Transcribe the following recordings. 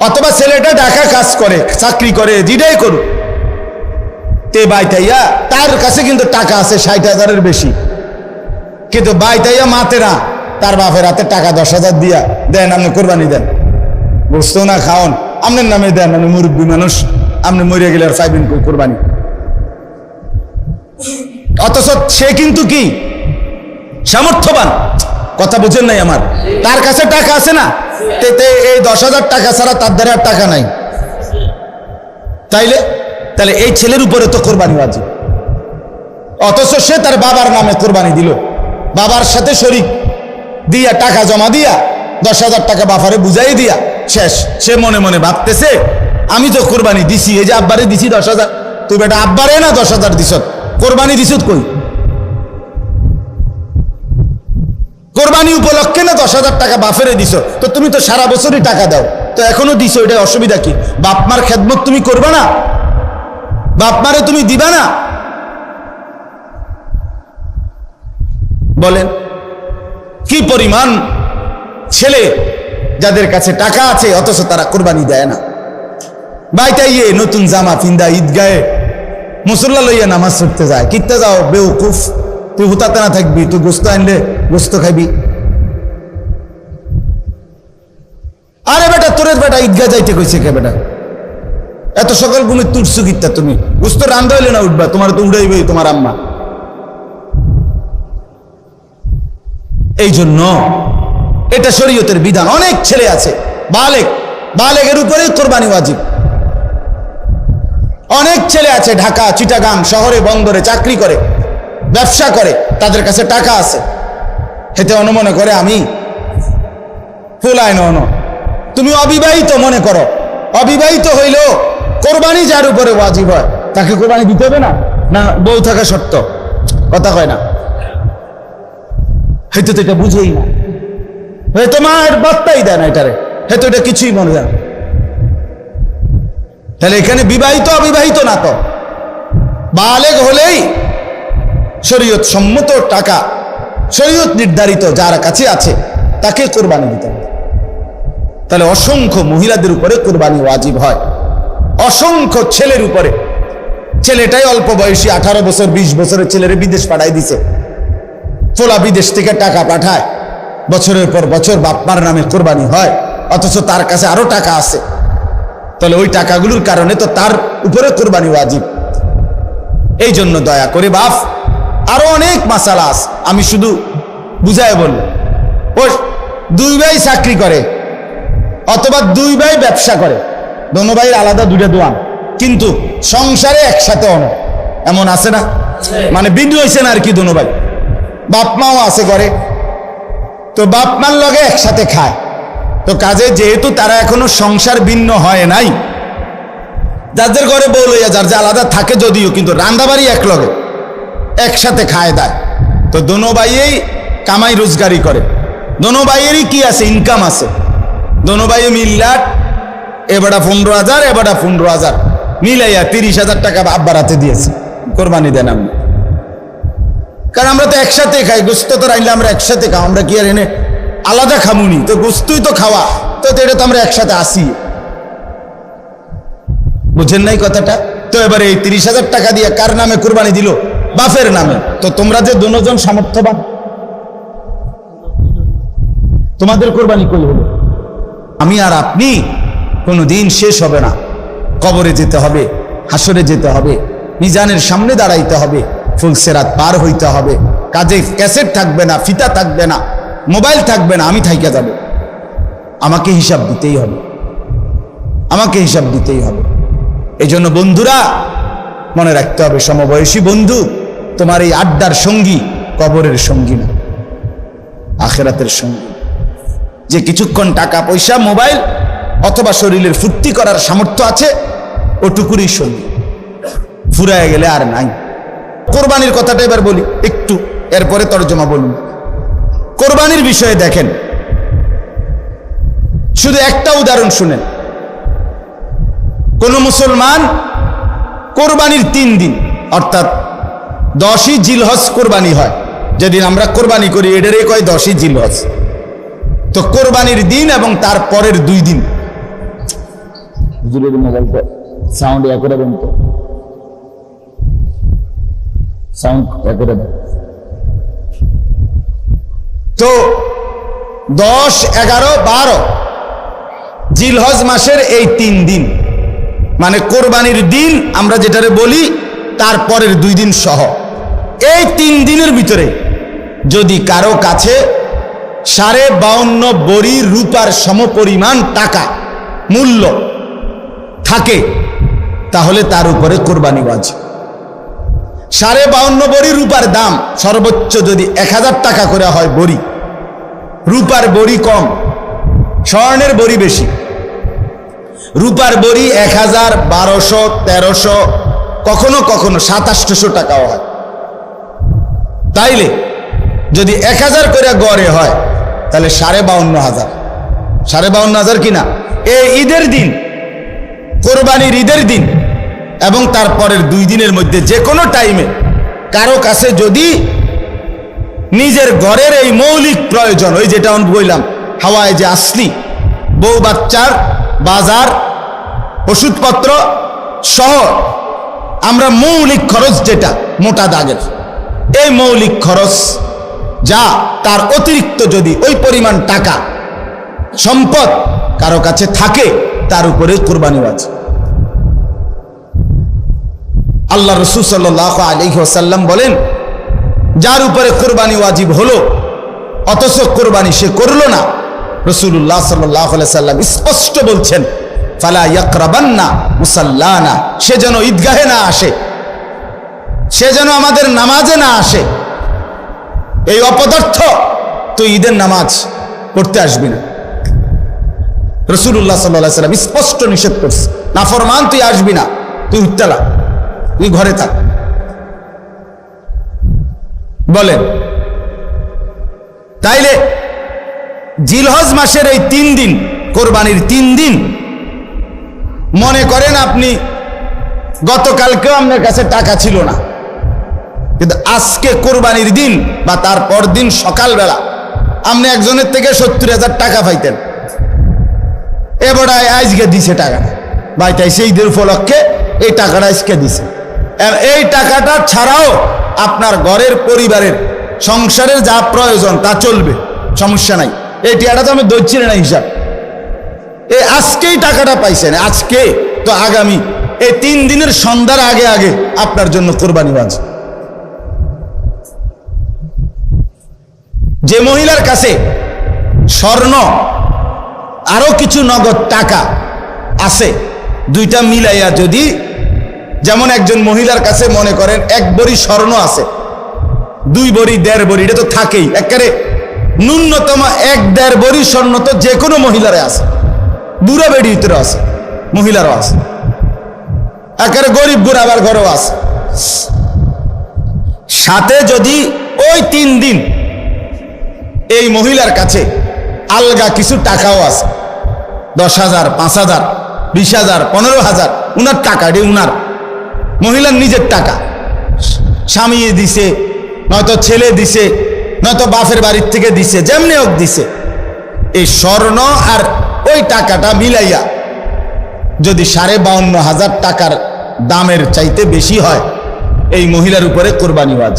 অথবা ছেলেটা ঢাকা কাজ করে, চাকরি করে, যেটাই করুক। তে বাইতাইয়া, তার কাছে কিন্তু টাকা আছে ষাট হাজারের বেশি। কিন্তু বাইতাইয়া মাতে না তার বাপের হাতে টাকা দশ হাজার দিয়া দেন, আপনি কোরবানি দেন। বুঝতো না খাওন আপনার নামে দেন, আপনি মুরব্বী মানুষ, আপনি মরিয়া গেলে আর পাইবেন কোরবানি? অথচ সে কিন্তু কি? সামর্থ্যবান। কথা বুঝেন নাই আমার? তার কাছে টাকা আছে না? এই দশ হাজার টাকা ছাড়া তার দ্বারা আর টাকা নাই। তাইলে? তাহলে এই ছেলের উপরে তো কোরবানি আছে অথচ সে তার বাবার নামে কোরবানি দিল। বাবার সাথে শরিক। দিয়া টাকা জমা দিয়া, দশ হাজার টাকা বাফারে বুঝাই দিয়া, শেষ। সে মনে মনে ভাবতেছে, আমি তো কোরবানি দিছি, এই যে আব্বারে দিছি দশ হাজার। তুই বেটা আব্বারে না দশ হাজার দিছ কোরবানি দিছ কই? কোরবানি উপলক্ষে না দশ হাজার টাকা বাফেরে দিছ? তো তুমি তো সারা বছরই টাকা দাও। তো এখনও দিছো এটা অসুবিধা কি? বাপমার খেদমত তুমি করবে না? বাপ মারে তুমি দিবা না? বলেন, কি পরিমাণ ছেলে যাদের কাছে টাকা আছে, অথচ তারা কোরবানি দেয় না? বাইটাইয়ে নতুন জামা ফিন্দা ঈদগায়ে মুসল্লা লইয়া নামাজ পড়তে যায়। কিত্তে যাও, বেউকুফ, তুই হুতাতে না থাকবি, তুই গোস্ত আনলে গোস্ত খাবি আরে বেটা, তোরের বেটা ঈদগা যাইতে কইছে কে বেটা? এত সকাল ঘুমে তুটছু কিত্তা তুমি? গোস্ত রান্ধা হইলে না উঠবা, তোমার তো উড়াইবে তোমার আম্মা। এই জন্য এটা শরীয়তের বিধান। অনেক ছেলে আছে, বালেক। বালেকের উপরে কোরবানি ওয়াজিব। অনেক ছেলে আছে ঢাকা, চিটাগাং শহরে, বন্দরে চাকরি করে, ব্যবসা করে, তাদের কাছে টাকা আছে। হেতে অনুমনে করে আমি? ফুলায় নন। তুমি অবিবাহিত মনে করো। অবিবাহিত হইলেও কোরবানি যার উপরে ওয়াজিব হয়, তাকে কোরবানি দিতে হবে না? না, বউ থাকা সত্য। কথা কয় না। হয়তো তো এটা বুঝেই না। হয়তো মায়ের বার্তাই দেয় না এটারে। হয়তো এটা কিছুই মনে দেয়। তাহলে এখানে বিবাহিত, অবিবাহিত না তো। বালেগ হলেই শরীয়ত সম্মত টাকা শরীয়ত নির্ধারিত যার কাছে আছে, তাকে কোরবানি দিতে হবে। তাহলে অসংখ্য মহিলাদের উপরে কোরবানি ওয়াজিব হয়। অসংখ্য ছেলের উপরে। ছেলেটাই অল্প বয়সী, আঠারো বছর, বিশ বছরের ছেলেরে বিদেশ পাঠাই দিছে। ফোলা বিদেশ থেকে টাকা পাঠায়। বছরের পর বছর বাপমার নামে কোরবানি হয়, অথচ তার কাছে আরও টাকা আছে। তাহলে ওই টাকাগুলোর কারণে তো তার উপরে কোরবানি ওয়াজিব। এই জন্য দয়া করে বাপ আরও অনেক মাসালা আছে। আমি শুধু বুঝায় বলল ও দুই ভাই চাকরি করে অথবা দুই ভাই ব্যবসা করে। দোনো ভাইয়ের আলাদা দুইটা দোয়ান কিন্তু সংসারে একসাথে অন এমন আছে না? মানে বিন্দু হয়েছে না আর কি দোনো ভাই? বাপ মাও আছে করে তো বাপ মার লগে একসাথে খায়। তো কাজে যেহেতু তারা এখনও সংসার ভিন্ন হয় নাই যাদের ঘরে বউ লইয়া যার যে আলাদা থাকে যদিও কিন্তু রান্দাবাড়ি এক লগে। একসাথে খায় দেয়। তো দোনো ভাইয়েই কামাই রোজগারি করে। দোনো ভাইয়েরই কি আছে? ইনকাম আছে। দোনো ভাইয়ে মিল্লাট এবারটা পনেরো হাজার, এবারটা পনেরো হাজার। মিলাইয়া তিরিশ হাজার টাকা আব্বার হাতে দিয়েছে। কোরবানি দেন আপনি কারণ আমরা তো একসাথে খাই, গোস্ত তো রাইলে আমরা একসাথে খাও, আমরা কি আর এনে আলাদা খামুনি? তো গোস্তই তো খাওয়া, তো এটা তো আমরা একসাথে আসি। বুঝেন নাই কথাটা? তো এবারে এই তিরিশ হাজার টাকা দিয়ে কার নামে কোরবানি দিল? বাফের নামে। তো তোমরা যে দুজন সামর্থ্যবান তোমাদের কোরবানি কই হলো। আমি আর আপনি কোনো দিন শেষ হবে না। কবরে যেতে হবে, হাসরে যেতে হবে, মিজানের সামনে দাঁড়াইতে হবে ফুলসেরাত পার হইতে হবে। কাজে ক্যাসেট থাকবে না, ফিতা থাকবে না, মোবাইল থাকবে না, আমি থাইকে যাব। আমাকে হিসাব দিতেই হবে। আমাকে হিসাব দিতেই হবে। এই জন্য বন্ধুরা, মনে রাখতে হবে, সমবয়সী বন্ধু তোমার এই আড্ডার সঙ্গী কবরের সঙ্গী না, আখেরাতের সঙ্গী। যে কিছুক্ষণ টাকা, পয়সা, মোবাইল অথবা শরীরের ফুর্তি করার সামর্থ্য আছে, ওটুকুরই সঙ্গী। ফুরায় গেলে আর নাই। কোরবানির কথাটা এবার বলি, একটু, এরপরে তর্জমা বলুন। কোরবানির বিষয়ে দেখেন। শুধু একটা উদাহরণ শুনেন। কোন মুসলমান কোরবানির তিন দিন, অর্থাৎ দশই জিলহজ কোরবানি হয়। যেদিন আমরা কোরবানি করি এটারই কয় দশই জিলহজ। তো কোরবানির দিন এবং তার পরের দুই দিন। সাউন্ড ইয়া করে দেন তো। সাউন্ড ইয়া করে দেন। তো দশ এগারো বারো জিলহজ মাসের এই তিন দিন। মানে কোরবানির দিন আমরা যেটারে বলি তারপরের দুই দিন সহ। এই তিন দিনের ভিতরে যদি কারও কাছে সাড়ে বাউন্ন বড়ি রূপার সমপরিমাণ টাকা মূল্য থাকে, তাহলে তার উপরে কোরবানি বাজে সাড়ে বাউন্ন বড়ি রূপার দাম সর্বোচ্চ যদি এক হাজার টাকা করে হয় বড়ি, রূপার বড়ি কম, স্বর্ণের বড়ি বেশি। রূপার বড়ি এক হাজার বারোশো তেরোশো, কখনো কখনো সাতাশশো টাকাও হয়। তাইলে যদি এক হাজার করে গড়ে হয়, তাহলে সাড়ে বাউন্ন হাজার। সাড়ে বাউন্ন হাজার কিনা এই ঈদের দিন, কোরবানির ঈদের দিন এবং তারপরের দুই দিনের মধ্যে যে কোনো টাইমে কারও কাছে যদি নিজের ঘরের এই মৌলিক প্রয়োজন, ওই যেটা আমি বললাম, হাওয়ায় যে আসলি, বউ বাচ্চার বাজার, ওষুধপত্র সহ আমরা মৌলিক খরচ যেটা, মোটা দাগের। এই মৌলিক খরচ যা তার অতিরিক্ত যদি ওই পরিমাণ টাকা, সম্পদ কারও কাছে থাকে, তার উপরে কোরবানি আছে আল্লাহ রসুল সাল্লাহ আলহি ওসাল্লাম বলেন, যার উপরে কোরবানি ওয়াজিব হলো, অথচ কোরবানি সে করল না রসুল্লাহ সাল্লাহ সাল্লাম স্পষ্ট বলছেন, ফালা ইয়াকরাবান্না মুসাল্লানা সে যেন ঈদগাহে না আসে। সে যেন আমাদের নামাজে না আসে। এই অপদার্থ, তুই ঈদের নামাজ পড়তে আসবি না। রসুল্লাহ সাল্লাহ সাল্লাম স্পষ্ট নিষেধ করছে। নাফরমান, তুই আসবি না। তুই উত্তালা তুই ঘরে থাক। বলেন, তাইলে জিলহজ মাসের এই তিন দিন, কোরবানির তিন দিন, মনে করেন আপনি, গতকালকেও আপনার কাছে টাকা ছিল না। কিন্তু আজকে কোরবানির দিন বা তারপর দিন সকালবেলা আপনি একজনের থেকে সত্তর হাজার টাকা পাইতেন। এবারে আজকে দিছে টাকাটা ভাইটাই সেই ঈদের উপলক্ষে এই টাকাটা আজকে দিছে। এই টাকাটা ছাড়াও আপনার ঘরের পরিবারের, সংসারের যা প্রয়োজন তা চলবে, সমস্যা নাই। এই টাকাটা তো আমি দইছি না হিসাব। এই আজকেই টাকাটা পাইছেন। আজকে তো আগামী, এই তিন দিনের সন্ধ্যার আগে আগে আপনার জন্য কোরবানি বাজ যে মহিলার কাছে স্বর্ণ, আরও কিছু নগদ টাকা আছে, দুইটা মিলাইয়া যদি যেমন একজন মহিলার কাছে মনে করেন এক বড়ি স্বর্ণ আছে, দুই বড়ি, দেড় বড়ি, এটা তো থাকেই, একেবারে ন্যূনতম এক, দেড় বড়ি স্বর্ণ তো যে কোনো মহিলারে আছে, বুড়া বেড়ি ভিতরে আছে, মহিলারও আছে, একেবারে গরিব গুড়াবার ঘরেও আছে। সাথে যদি ওই তিন দিন এই মহিলার কাছে আলগা কিছু টাকাও আছে। দশ হাজার, পাঁচ হাজার, বিশ হাজার, পনেরো হাজার, উনার টাকা এটি উনার। মহিলার নিজের টাকা। স্বামী দিছে, নয়তো ছেলে দিছে, নয়তো বাপের বাড়ির থেকে দিছে, যেমনি হোক দিছে। এই স্বর্ণ আর ওই টাকাটা মিলাইয়া যদি সাড়ে বাউন্ন হাজার টাকার দামের চাইতে বেশি হয়, এই মহিলার উপরে কোরবানি ওয়াজ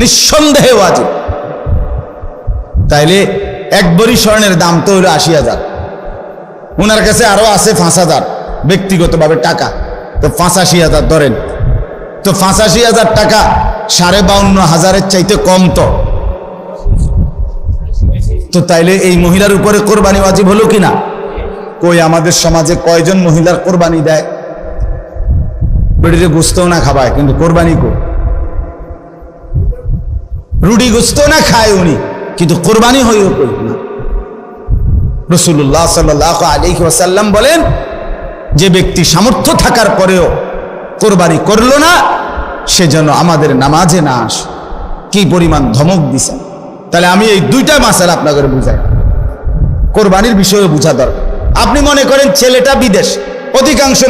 নিঃসন্দেহে ওয়াজিব। তাইলে এক বড়ি স্বর্ণের দাম তো হইল আশি হাজার। ওনার কাছে আরও আছে পাঁচ হাজার, ব্যক্তিগতভাবে টাকা। তো পাঁচাশি হাজার ধরেন। তো পাঁচাশি হাজার টাকা সাড়ে বাউন্ন হাজারের চাইতে কম তো। তো তাইলে এই মহিলার উপরে কোরবানি ওয়াজিব হলো কিনা কই আমাদের সমাজে কয়জন মহিলার কোরবানি দেয়? বেড়িতে গুস্তও না খাবায়, কিন্তু কোরবানি কো? রুটি গুস্তও না খায় উনি। কিন্তু কোরবানি হয়েও কই না। রসুল্লাহ সাল্লাহ আলী ওয়াসাল্লাম বলেন, যে ব্যক্তি সামর্থ্য থাকার পরেও কোরবানি করল না, সে যেন আমাদের নামাজে না আস। কি পরিমাণ ধমক দিছে। তাহলে আমি এই দুইটা মাসাল আপনাদের বুঝাই। কোরবানির বিষয়ে বোঝা দরকার। আপনি মনে করেন ছেলেটা বিদেশ, অধিকাংশ